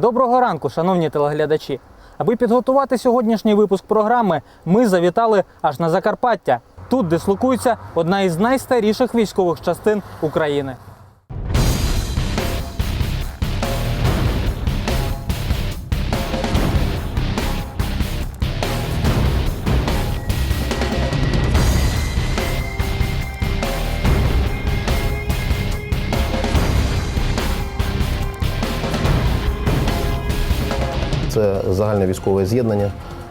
Доброго ранку, шановні телеглядачі. Аби підготувати сьогоднішній випуск програми, ми завітали аж на Закарпаття. Тут дислокується одна із найстаріших військових частин України. Загальне військове з'єднання,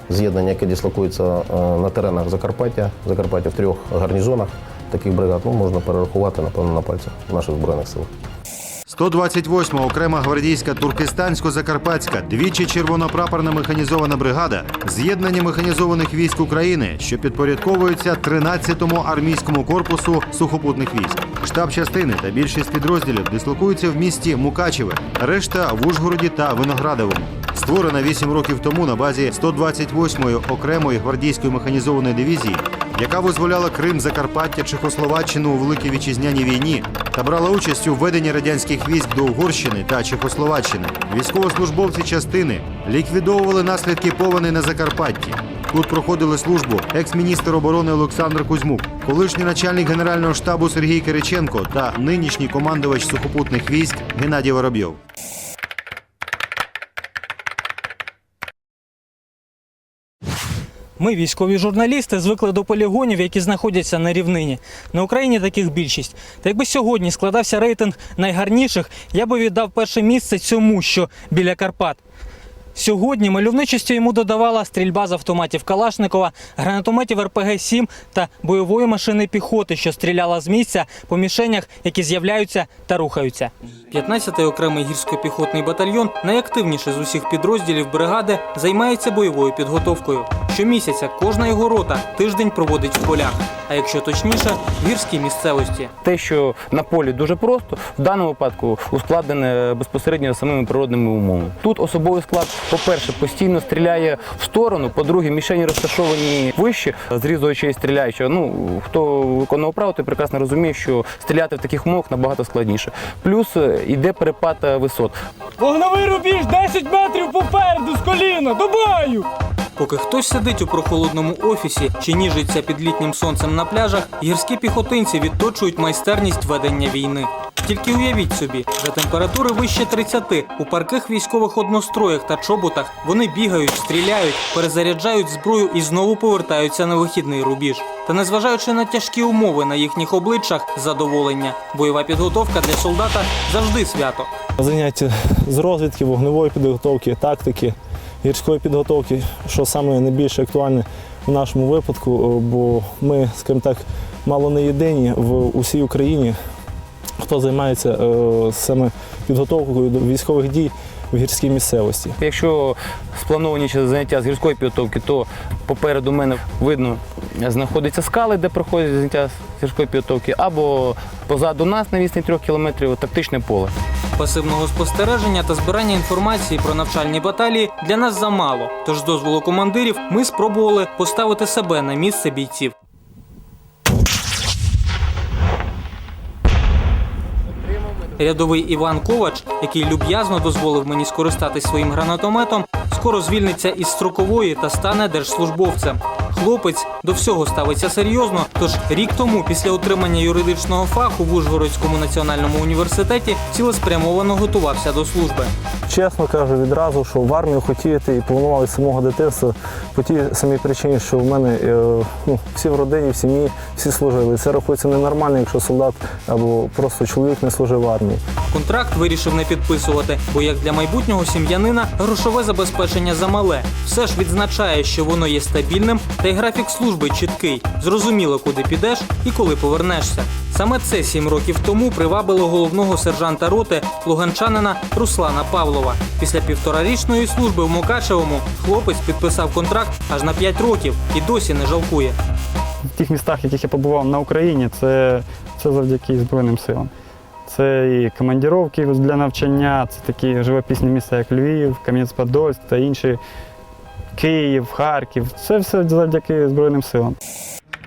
з'єднання, яке дислокується е, на теренах Закарпаття, Закарпаття в трьох гарнізонах. Таких бригад ну, можна перерахувати, напевно, на пальцях наших збройних сил. 128-ма окрема гвардійська туркестансько-закарпатська, двічі червонопрапорна механізована бригада, з'єднання механізованих військ України, що підпорядковуються 13-му армійському корпусу сухопутних військ. Штаб частини та більшість підрозділів дислокуються в місті Мукачеве, решта в Ужгороді та Виноградовому. Створена 8 років тому на базі 128-ї окремої гвардійської механізованої дивізії, яка визволяла Крим, Закарпаття, Чехословаччину у Великій вітчизняній війні та брала участь у введенні радянських військ до Угорщини та Чехословаччини. Військовослужбовці частини ліквідовували наслідки повені на Закарпатті. Тут проходили службу екс-міністр оборони Олександр Кузьмук, колишній начальник генерального штабу Сергій Кириченко та нинішній командувач сухопутних військ Геннадій Воробйов. Ми, військові журналісти, звикли до полігонів, які знаходяться на рівнині. На Україні таких більшість. Та якби сьогодні складався рейтинг найгарніших, я би віддав перше місце цьому, що біля Карпат. Сьогодні мальовничості йому додавала стрільба з автоматів Калашникова, гранатометів РПГ-7 та бойової машини піхоти, що стріляла з місця по мішенях, які з'являються та рухаються. 15-й окремий гірсько-піхотний батальйон, найактивніший з усіх підрозділів бригади, займається бойовою підготовкою. Щомісяця кожна його рота тиждень проводить в полях, а якщо точніше, в гірській місцевості. Те, що на полі дуже просто, в даному випадку ускладнене безпосередньо самими природними умовами. Тут особовий склад, по-перше, постійно стріляє в сторону, по-друге, мішені розташовані вище, зрізуючи і стріляючи. Ну, хто виконував право, той прекрасно розуміє, що стріляти в таких умовах набагато складніше. Плюс е, йде перепад е, висот. Вогновий рубіж 10 метрів попереду з коліна, до бою! Поки хтось сидить у прохолодному офісі чи ніжиться під літнім сонцем на пляжах, гірські піхотинці відточують майстерність ведення війни. Тільки уявіть собі, за температури вище 30 у парких військових одностроях та чоботах вони бігають, стріляють, перезаряджають зброю і знову повертаються на вихідний рубіж. Та незважаючи на тяжкі умови на їхніх обличчях, задоволення. Бойова підготовка для солдата завжди свято. Заняття з розвідки, вогневої підготовки, тактики, гірської підготовки, що саме найбільш актуальне в нашому випадку, бо ми, скажімо так, мало не єдині в усій Україні, хто займається е, саме підготовкою до військових дій в гірській місцевості. Якщо сплановані ще заняття з гірської підготовки, то попереду мене видно знаходяться скали, де проходять заняття з гірської підготовки, або позаду нас на відстані трьох кілометрів тактичне поле. Пасивного спостереження та збирання інформації про навчальні баталії для нас замало. Тож з дозволу командирів ми спробували поставити себе на місце бійців. Рядовий Іван Ковач, який люб'язно дозволив мені скористатись своїм гранатометом, скоро звільниться із строкової та стане держслужбовцем. Хлопець до всього ставиться серйозно. Тож рік тому, після отримання юридичного фаху в Ужгородському національному університеті, цілеспрямовано готувався до служби. Чесно кажу відразу, що в армію хотіти і планували з самого дитинства по тій самій причині, що в мене е, ну, всі в родині, в сім'ї, всі служили. Це рахується ненормально, якщо солдат або просто чоловік не служив в армії. Контракт вирішив не підписувати, бо як для майбутнього сім'янина грошове забезпечення замале. Все ж відзначає, що воно є стабільним, та й графік служби чіткий. Зрозуміло, куди підеш і коли повернешся. Саме це сім років тому привабило головного сержанта роти луганчанина Руслана Павлова. Після півторарічної служби в Мукачевому хлопець підписав контракт аж на 5 років і досі не жалкує. в тих містах, в яких я побував на Україні, це, це завдяки Збройним силам. Це і командіровки для навчання, це такі живописні міста, як Львів, Кам'янець-Подольськ та інші Київ, Харків. Це все завдяки Збройним силам.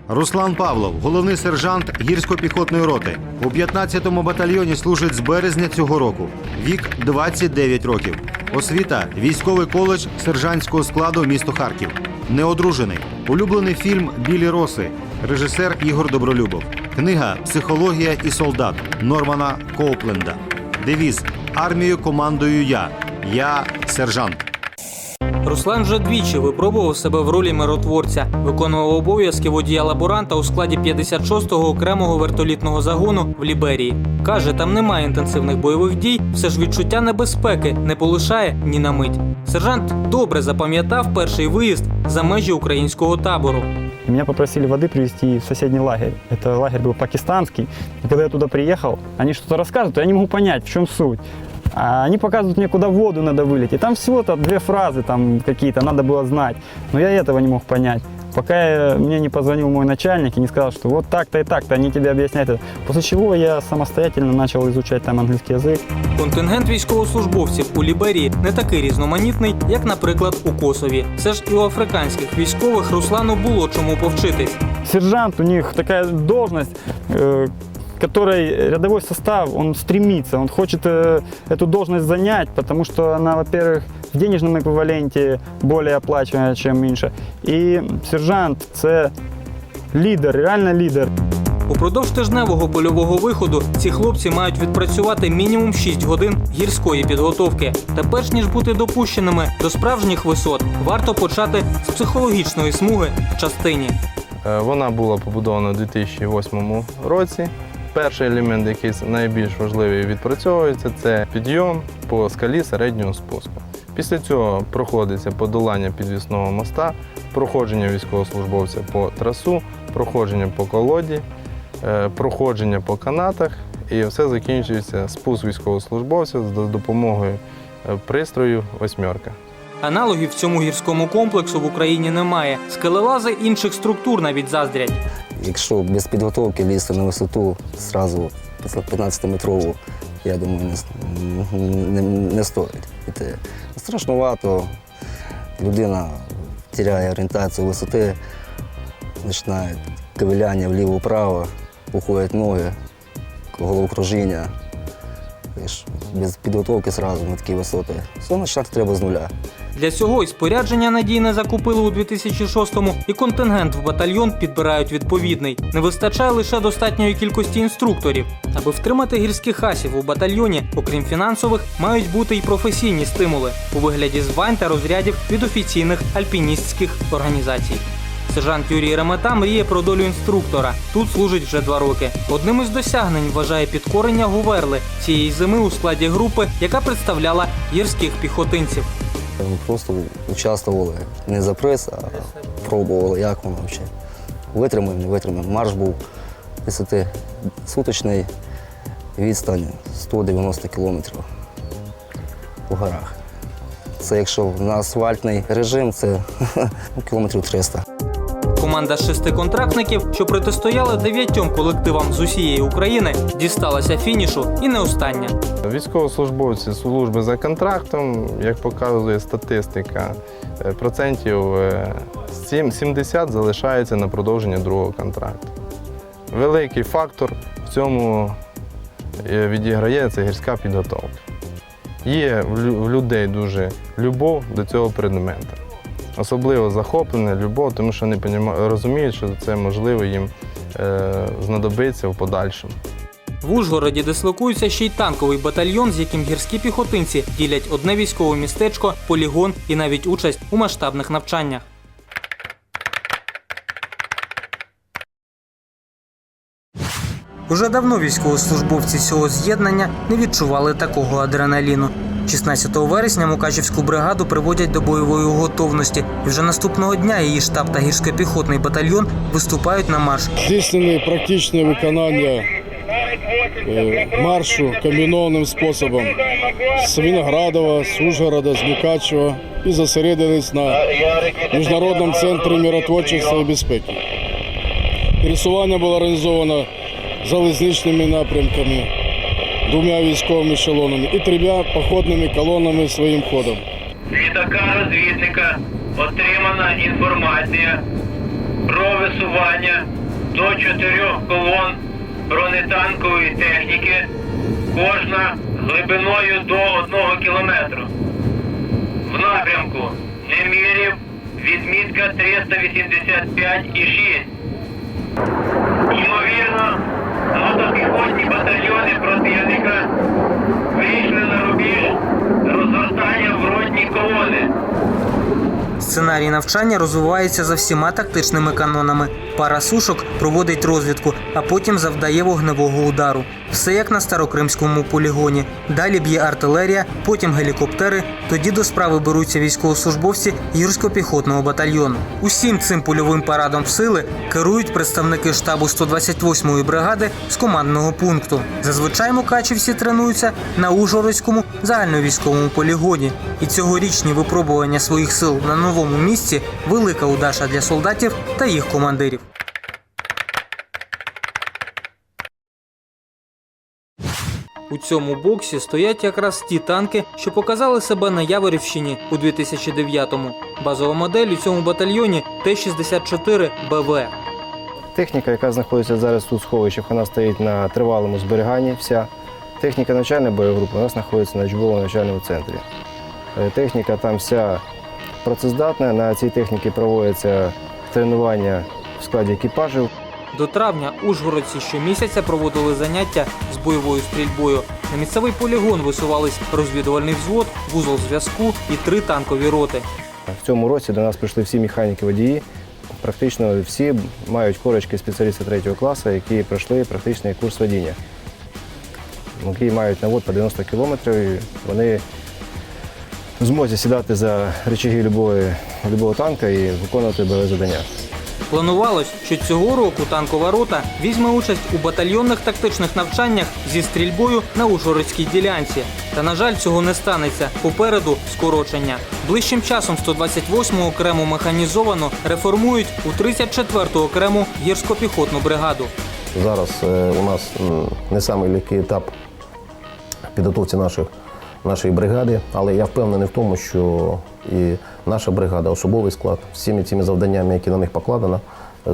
Руслан Павлов, головний сержант гірсько-піхотної роти. У 15-му батальйоні служить з березня цього року. Вік 29 років. Освіта військовий коледж сержантського складу місто Харків. Неодружений. Улюблений фільм Білі роси. Режисер Ігор Добролюбов. Книга Психологія і солдат Нормана Коупленда. Девіз Армію командую я. Я сержант. Руслан вже двічі випробував себе в ролі миротворця, виконував обов'язки водія лаборанта у складі 56-го окремого вертолітного загону в Ліберії. Каже, там немає інтенсивних бойових дій, все ж відчуття небезпеки не полишає ні на мить. Сержант добре запам'ятав перший виїзд за межі українського табору. Меня попросили воды привезти в соседний лагерь. Это лагерь был пакистанский. И когда я туда приехал, они что-то рассказывают, я не могу понять, в чем суть. А они показывают мне, куда в воду надо вылить. И там всего-то две фразы там какие-то надо было знать. Но я этого не мог понять. Пока я- мне не позвонил мой начальник и не сказал, что вот так-то и так-то, они тебе объясняют это. После чего я самостоятельно начал изучать там английский язык. Контингент військовослужбовців у Ліберії не такий різноманітний, як, наприклад, у Косові. Все ж і у африканських військових Руслану було чому повчитись. Сержант, у них такая должность, э, которой рядовой состав, он стремится, он хочет э, эту должность занять, потому что она, во-первых, в денежном эквиваленте более оплачиваемая, чем меньше. И сержант – це лідер, реально лідер. Упродовж тижневого польового виходу ці хлопці мають відпрацювати мінімум 6 годин гірської підготовки. Та перш ніж бути допущеними до справжніх висот, варто почати з психологічної смуги в частині. Е, Вона була побудована у 2008 році. Перший елемент, який найбільш важливий відпрацьовується, це підйом по скалі середнього спуску. Після цього проходиться подолання підвісного моста, проходження військовослужбовця по трасу, проходження по колоді, е, проходження по канатах, і все закінчується спуск військовослужбовця за допомогою е, пристрою восьмерка. Аналогів цьому гірському комплексу в Україні немає. Скелелази інших структур навіть заздрять. Якщо без підготовки лізти на висоту зразу 15-метрову, я думаю, не, не, не стоїть іти. Страшнувато, людина теряє орієнтацію висоти, починає ковиляння вліво-вправо, уходять ноги, головокружіння. Без підготовки зразу на такі висоти. Все починати треба з нуля. Для цього і спорядження надійне закупили у 2006-му, і контингент в батальйон підбирають відповідний. Не вистачає лише достатньої кількості інструкторів. Аби втримати гірських асів у батальйоні, окрім фінансових, мають бути й професійні стимули у вигляді звань та розрядів від офіційних альпіністських організацій. Сержант Юрій Ремета мріє про долю інструктора. Тут служить вже два роки. Одним із досягнень вважає підкорення Гуверли цієї зими у складі групи, яка представляла гірських піхотинців. Ми просто участвували не за приз, а пробували, як воно взагалі. Витримаємо, не витримаємо. Марш був 10-суточний відстань 190 кілометрів у горах. Це якщо на асфальтний режим, це ну, кілометрів 300. Команда шести контрактників, що протистояла дев'ятьом колективам з усієї України, дісталася фінішу і не остання. Військовослужбовці служби за контрактом, як показує статистика, е, процентів е, сім- 70 залишається на продовження другого контракту. Великий фактор в цьому е, відіграє це гірська підготовка. Є в людей дуже любов до цього предмета. Особливо захоплення, любов, тому що вони розуміють, що це можливо їм е, знадобиться в подальшому. В Ужгороді дислокується ще й танковий батальйон, з яким гірські піхотинці ділять одне військове містечко, полігон і навіть участь у масштабних навчаннях. Уже давно військовослужбовці цього з'єднання не відчували такого адреналіну. 16 вересня Мукачівську бригаду приводять до бойової готовності, і вже наступного дня її штаб та гірсько-піхотний батальйон виступають на марш. здійснили практичне виконання е, маршу комбінованим способом з Виноградова, з Ужгорода, з Мукачева і зосередились на міжнародному центрі миротворчості і безпеки. Пересування було організовано залізничними напрямками, двома військовими ешелонами і трьома походними колонами своїм ходом. Від розвідника отримана інформація про висування до чотирьох колон бронетанкової техніки, кожна глибиною до одного кілометру. в напрямку Немірів, відмітка 385 і 6. Ймовірно, мотопіхотні батальйони противника вийшли на рубіж розгортання в ротні колони. Сценарій навчання розвивається за всіма тактичними канонами. Пара сушок проводить розвідку, а потім завдає вогневого удару. Все як на старокримському полігоні. Далі б'є артилерія, потім гелікоптери. Тоді до справи беруться військовослужбовці гірсько-піхотного батальйону. Усім цим польовим парадом сили керують представники штабу 128-ї бригади з командного пункту. Зазвичай мукачівці тренуються на Ужгородському загальновійськовому полігоні. І цьогорічні випробування своїх сил на новому місці велика удача для солдатів та їх командирів. У цьому боксі стоять якраз ті танки, що показали себе на Яворівщині у 2009-му. Базова модель у цьому батальйоні Т-64 БВ. Техніка, яка знаходиться зараз тут в сховищах, вона стоїть на тривалому зберіганні. Вся техніка навчальної боєгрупи у нас знаходиться на учбовому навчальному центрі. Е, Техніка там вся працездатна. На цій техніці проводяться тренування в складі екіпажів. До травня ужгородці щомісяця проводили заняття з бойовою стрільбою. На місцевий полігон висувались розвідувальний взвод, вузол зв'язку і три танкові роти. В цьому році до нас прийшли всі механіки-водії. Практично всі мають корочки спеціаліста третього класу, які пройшли практичний курс водіння. Які мають навод по 90 кілометрів. Вони змозі сідати за речаги любого, любого танка і виконувати бойове завдання. Планувалось, що цього року танкова рота візьме участь у батальйонних тактичних навчаннях зі стрільбою на Ужгородській ділянці. Та, на жаль, цього не станеться. Попереду скорочення. Ближчим часом 128-му окрему механізовану реформують у 34-ту окрему гірсько-піхотну бригаду. Зараз е, у нас не самий легкий етап підготовці наших, нашої бригади, але я впевнений в тому, що і наша бригада, особовий склад, всіми цими завданнями, які на них покладено,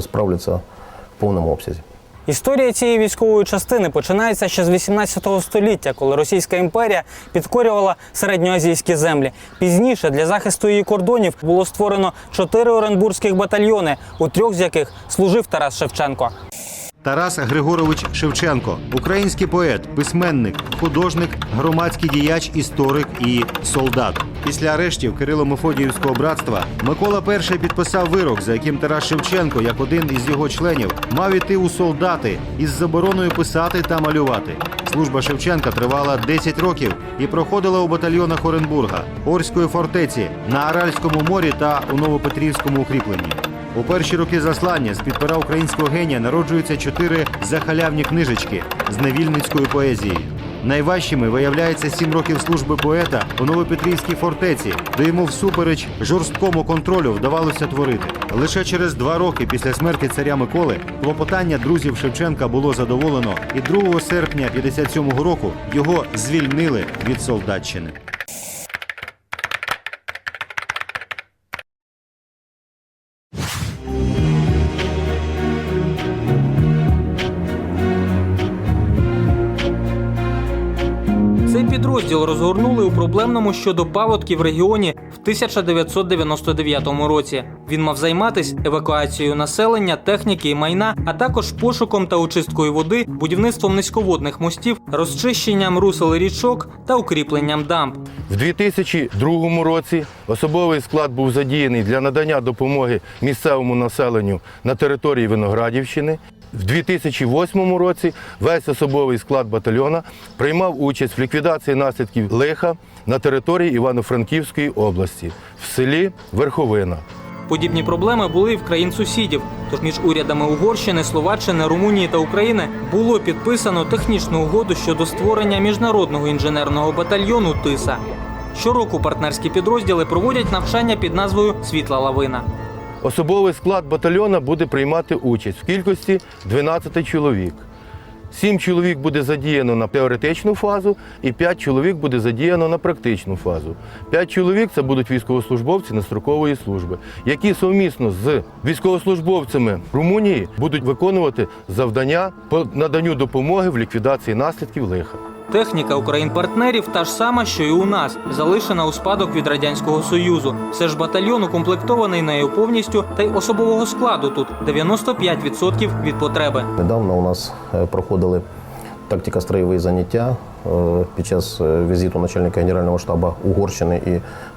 справляться в повному обсязі. Історія цієї військової частини починається ще з 18 століття, коли Російська імперія підкорювала середньоазійські землі. Пізніше для захисту її кордонів було створено чотири оренбурзьких батальйони, у трьох з яких служив Тарас Шевченко. Тарас Григорович Шевченко, український поет, письменник, художник, громадський діяч, історик і солдат. Після арештів Кирило-Мефодіївського братства Микола І підписав вирок, за яким Тарас Шевченко, як один із його членів, мав іти у солдати із забороною писати та малювати. Служба Шевченка тривала 10 років і проходила у батальйонах Оренбурга, Орської фортеці, на Аральському морі та у Новопетрівському укріпленні. У перші роки заслання з під пера українського генія народжуються чотири захалявні книжечки з невільницькою поезією. Найважчими виявляється сім років служби поета у Новопетрівській фортеці, де йому всупереч жорсткому контролю вдавалося творити. Лише через два роки після смерті царя Миколи клопотання друзів Шевченка було задоволено, і 2 серпня 57-го року його звільнили від солдатщини. Цей підрозділ розгорнули у проблемному щодо паводків регіоні в 1999 році. Він мав займатися евакуацією населення, техніки і майна, а також пошуком та очисткою води, будівництвом низьководних мостів, розчищенням русел річок та укріпленням дамб. В 2002 році особовий склад був задіяний для надання допомоги місцевому населенню на території Виноградівщини. В 2008 році весь особовий склад батальйона приймав участь в ліквідації наслідків лиха на території Івано-Франківської області в селі Верховина. Подібні проблеми були і в країн сусідів. Тож між урядами Угорщини, Словаччини, Румунії та України було підписано технічну угоду щодо створення міжнародного інженерного батальйону ТИСА. Щороку партнерські підрозділи проводять навчання під назвою Світла лавина. Особовий склад батальйона буде приймати участь в кількості 12 чоловік. Сім чоловік буде задіяно на теоретичну фазу і п'ять чоловік буде задіяно на практичну фазу. П'ять чоловік це будуть військовослужбовці нестрокової служби, які совмісно з військовослужбовцями Румунії будуть виконувати завдання по наданню допомоги в ліквідації наслідків лиха. Техніка Україн-партнерів та ж сама, що і у нас, залишена у спадок від радянського союзу. Все ж батальйон укомплектований нею повністю, та й особового складу тут 95% від потреби. Недавно у нас е, проходили тактика строєві заняття під час е, візиту начальника Генерального штабу Угорщини і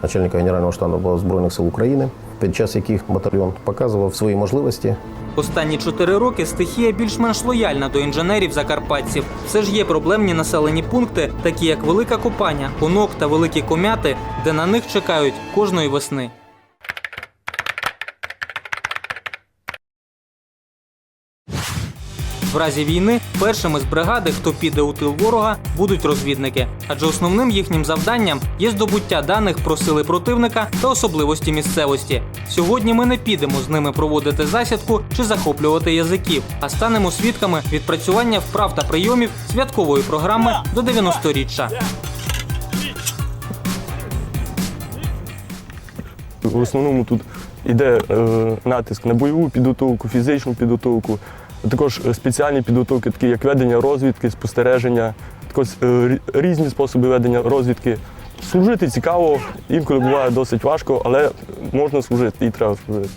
начальника Генерального штабу Збройних сил України, під час яких батальйон показував свої можливості Останні чотири роки стихія більш-менш лояльна до інженерів закарпатців. Все ж є проблемні населені пункти, такі як Велика Копаня, Конок та Великі Комяти, де на них чекають кожної весни. В разі війни першими з бригади, хто піде у тил ворога, будуть розвідники, адже основним їхнім завданням є здобуття даних про сили противника та особливості місцевості. Сьогодні ми не підемо з ними проводити засідку чи захоплювати язиків, а станемо свідками відпрацювання вправ та прийомів святкової програми до 90-річчя. В основному тут йде е, натиск на бойову підготовку, фізичну підготовку, також е, спеціальні підготовки, такі як ведення розвідки, спостереження, також е, різні способи ведення розвідки. Служити цікаво, інколи буває досить важко, але можна служити і треба служити.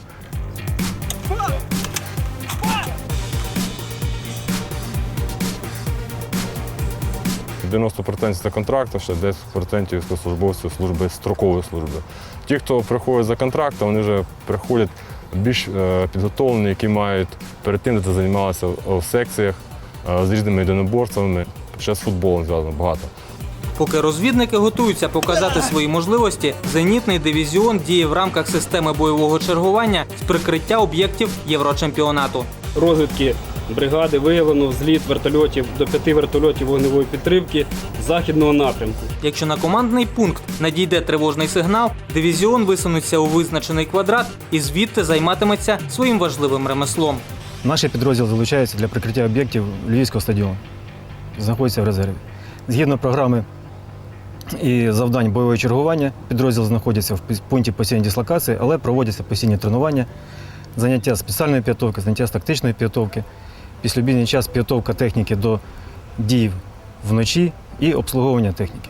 90% це контракти, ще 10% військовослужбовців служби строкової служби. Ті, хто приходить за контрактом, вони вже приходять більш е, підготовлені, які мають перед тим, де займалися в секціях е, з різними єдиноборствами. Ще з футболом зв'язано багато. Поки розвідники готуються показати свої можливості, зенітний дивізіон діє в рамках системи бойового чергування з прикриття об'єктів Єврочемпіонату. розвідки бригади виявлено зліт вертольотів до п'яти вертольотів вогневої підтримки з західного напрямку. Якщо на командний пункт надійде тривожний сигнал, дивізіон висунеться у визначений квадрат і звідти займатиметься своїм важливим ремеслом. Наш підрозділ залучається для прикриття об'єктів Львівського стадіону. Знаходиться в резерві. Згідно програми і завдань бойового чергування, підрозділ знаходиться в пункті постійної дислокації, але проводяться постійні тренування, заняття спеціальної підготовки, заняття з тактичної підготовки, після обідній час підготовка техніки до дій вночі і обслуговування техніки.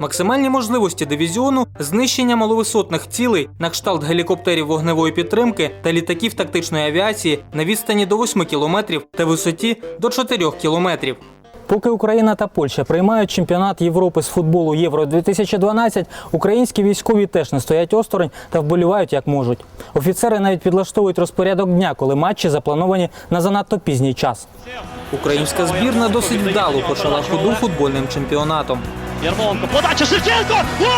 Максимальні можливості дивізіону знищення маловисотних цілей на кшталт гелікоптерів вогневої підтримки та літаків тактичної авіації на відстані до 8 кілометрів та висоті до 4 кілометрів. Поки Україна та Польща приймають чемпіонат Європи з футболу Євро 2012, українські військові теж не стоять осторонь та вболівають як можуть. Офіцери навіть підлаштовують розпорядок дня, коли матчі заплановані на занадто пізній час. Українська збірна досить вдало почала ходу футбольним чемпіонатом. Ярмоленко, подача Шевченко! Гол!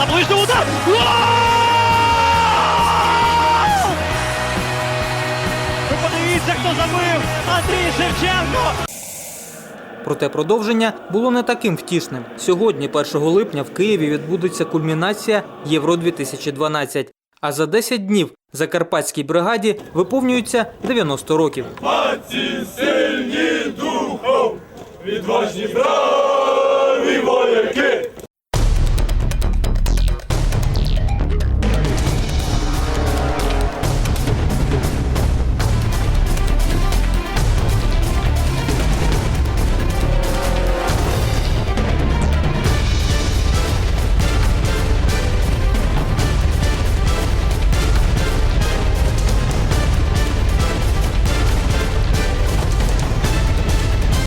Андрій Гол! Хто забив! Андрій Шевченко! Проте продовження було не таким втішним. Сьогодні, 1 липня, в Києві відбудеться кульмінація Євро 2012. А за 10 днів Закарпатській бригаді виповнюється 90 років. Паці сильні духом, відважні вояки!